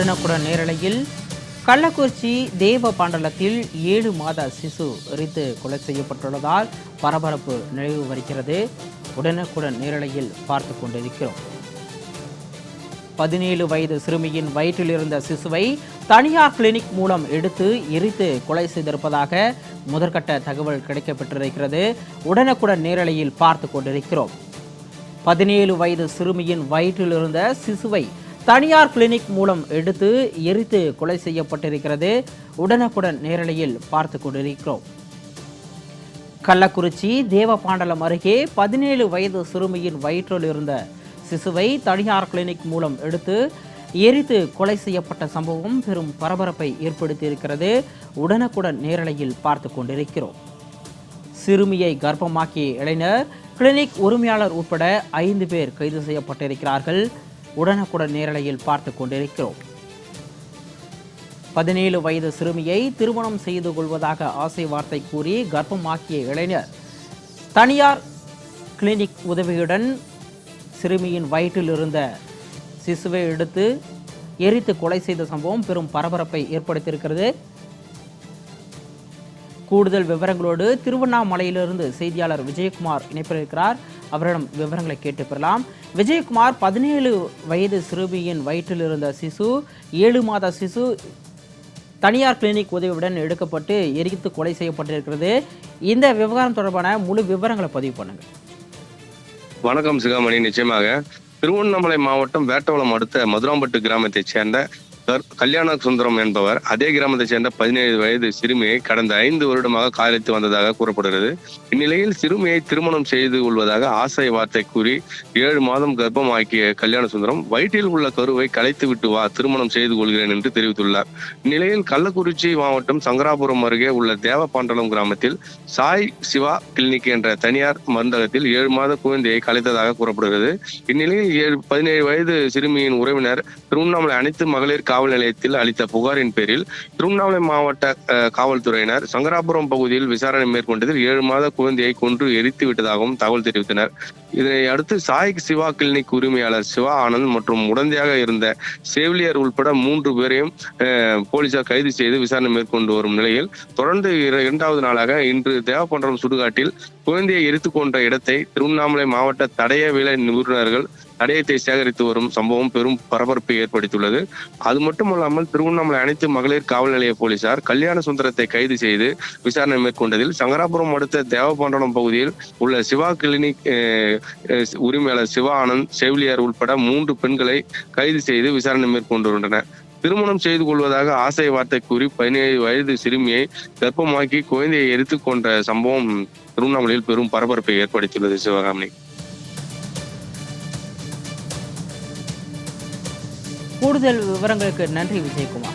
உடனுக்குடன் நேரலையில் கள்ளக்குறிச்சி தேவ பாண்டலத்தில் ஏழு மாத சிசு எரித்து கொலை செய்யப்பட்டுள்ளதால் பரபரப்பு நிலவு வருகிறது. உடனுக்குடன் நேரலையில் பார்த்து கொண்டிருக்கிறோம். பதினேழு வயது சிறுமியின் வயிற்றில் இருந்த சிசுவை தனியார் கிளினிக் மூலம் எடுத்து எரித்து கொலை செய்திருப்பதாக முதற்கட்ட தகவல் கிடைக்கப்பட்டிருக்கிறது உடனுக்குடன் நேரலையில் பார்த்து கொண்டிருக்கிறோம். பதினேழு வயது சிறுமியின் வயிற்றில் இருந்த சிசுவை தனியார் கிளினிக் மூலம் எடுத்து எரித்து கொலை செய்யப்பட்டிருக்கிறது. உடனுக்குடன் நேரலையில் பார்த்து கொண்டிருக்கிறோம். கள்ளக்குறிச்சி தேவபாண்டலம் அருகே பதினேழு வயது சிறுமியின் வயிற்றில் இருந்த சிசுவை தனியார் கிளினிக் மூலம் எடுத்து எரித்து கொலை செய்யப்பட்ட சம்பவம் பெரும் பரபரப்பை ஏற்படுத்தியிருக்கிறது. உடனுக்குடன் நேரலையில் பார்த்து கொண்டிருக்கிறோம். சிறுமியை கர்ப்பமாக்கிய இளைஞர் கிளினிக் உரிமையாளர் உட்பட ஐந்து பேர் கைது செய்யப்பட்டிருக்கிறார்கள். உடனுக்குடன் நேரலையில் பார்த்து கொண்டிருக்கிறோம். பதினேழு வயது சிறுமியை திருமணம் செய்து கொள்வதாக ஆசை வார்த்தை கூறி கர்ப்பமாக்கிய இளைஞர். தனியார் கிளினிக் உதவியுடன் சிறுமியின் வயிற்றில் இருந்த சிசுவை எடுத்து எரித்து கொலை செய்த சம்பவம் பெரும் பரபரப்பை ஏற்படுத்தியிருக்கிறது. கூடுதல் விவரங்களோடு திருவண்ணாமலையிலிருந்து செய்தியாளர் விஜயகுமார் இணைப்பில் இருக்கிறார் அவரிடம் விவரங்களை கேட்டு பெறலாம் விஜயகுமார் பதினேழு வயது சிறுமியின் வயிற்றில் இருந்த சிசு ஏழு மாத சிசு தனியார் கிளினிக் உதவியுடன் எடுக்கப்பட்டு எரித்து கொலை செய்யப்பட்டிருக்கிறது. இந்த விவகாரம் தொடர்பான முழு விவரங்களை பதிவு பண்ணுங்க. வணக்கம் சிகாமணி. நிச்சயமாக திருவண்ணாமலை மாவட்டம் வேட்டவளம் அடுத்த மதுராம்பட்டு கிராமத்தைச் சேர்ந்த சார் கல்யாண சுந்தரம் என்பவர். அதே கிராமத்தைச் சேர்ந்த பதினேழு வயது சிறுமியை கடந்த ஐந்து வருடமாக காதலித்து வந்ததாக கூறப்படுகிறது. இந்நிலையில் சிறுமியை திருமணம் செய்து கொள்வதாக ஆசை வார்த்தை கூறி ஏழு மாதம் கர்ப்பமாக்கிய கல்யாண சுந்தரம் வயிற்றில் உள்ள கருவை கலைத்து விட்டு வா திருமணம் செய்து கொள்கிறேன் என்று தெரிவித்துள்ளார். இந்நிலையில் கள்ளக்குறிச்சி மாவட்டம் சங்கராபுரம் அருகே உள்ள தேவபாண்டலம் கிராமத்தில் சாய் சிவா கிளினிக் என்ற தனியார் மருந்தகத்தில் ஏழு மாத குழந்தையை கலைத்ததாக கூறப்படுகிறது. இந்நிலையில் ஏழு பதினேழு வயது சிறுமியின் உறவினர் திருவண்ணாமலை அனைத்து மகளிர் காவல் காவல் நிலையத்தில் அளித்த புகாரின் பேரில் திருவண்ணாமலை மாவட்ட காவல்துறையினர் சங்கராபுரம் பகுதியில் விசாரணை மேற்கொண்டதில் ஏழு மாத குழந்தையை கொன்று எரித்து விட்டதாகவும் தகவல் தெரிவித்தனர். இதனை அடுத்து சாய் சிவா கிளினிக் உரிமையாளர் சிவா ஆனந்த் மற்றும் உடந்தையாக இருந்த செவிலியர் உட்பட மூன்று பேரையும் போலீசார் கைது செய்து விசாரணை மேற்கொண்டு வரும் நிலையில் தொடர்ந்து இரண்டாவது நாளாக இன்று தேவப்பன்றம் சுடுகாட்டில் குழந்தையை எரித்து கொன்ற இடத்தை திருவண்ணாமலை மாவட்ட தடய நிபுணர்கள் தடயத்தை சேகரித்து வரும் சம்பவம் பெரும் பரபரப்பை ஏற்படுத்தியுள்ளது. அது மட்டுமல்லாமல் திருவண்ணாமலை அனைத்து மகளிர் காவல் நிலைய போலீசார் கல்யாண சுந்தரத்தை கைது செய்து விசாரணை மேற்கொண்டதில் சங்கராபுரம் அடுத்த தேவபாண்டனம் பகுதியில் உள்ள சிவா கிளினிக் அஹ், உரிமையாளர் சிவா ஆனந்த் செவிலியார் உட்பட மூன்று பெண்களை கைது செய்து விசாரணை மேற்கொண்டு திருமணம் செய்து கொள்வதாக ஆசை வார்த்தை கூறி பதினேழு வயது சிறுமியை கர்ப்பமாக்கி குழந்தையை எரித்து கொண்ட சம்பவம் திருவண்ணாமலையில் பெரும் பரபரப்பை ஏற்படுத்தியுள்ளது சிவகாமி. கூடுதல் விவரங்களுக்கு நன்றி விஜயகுமார்.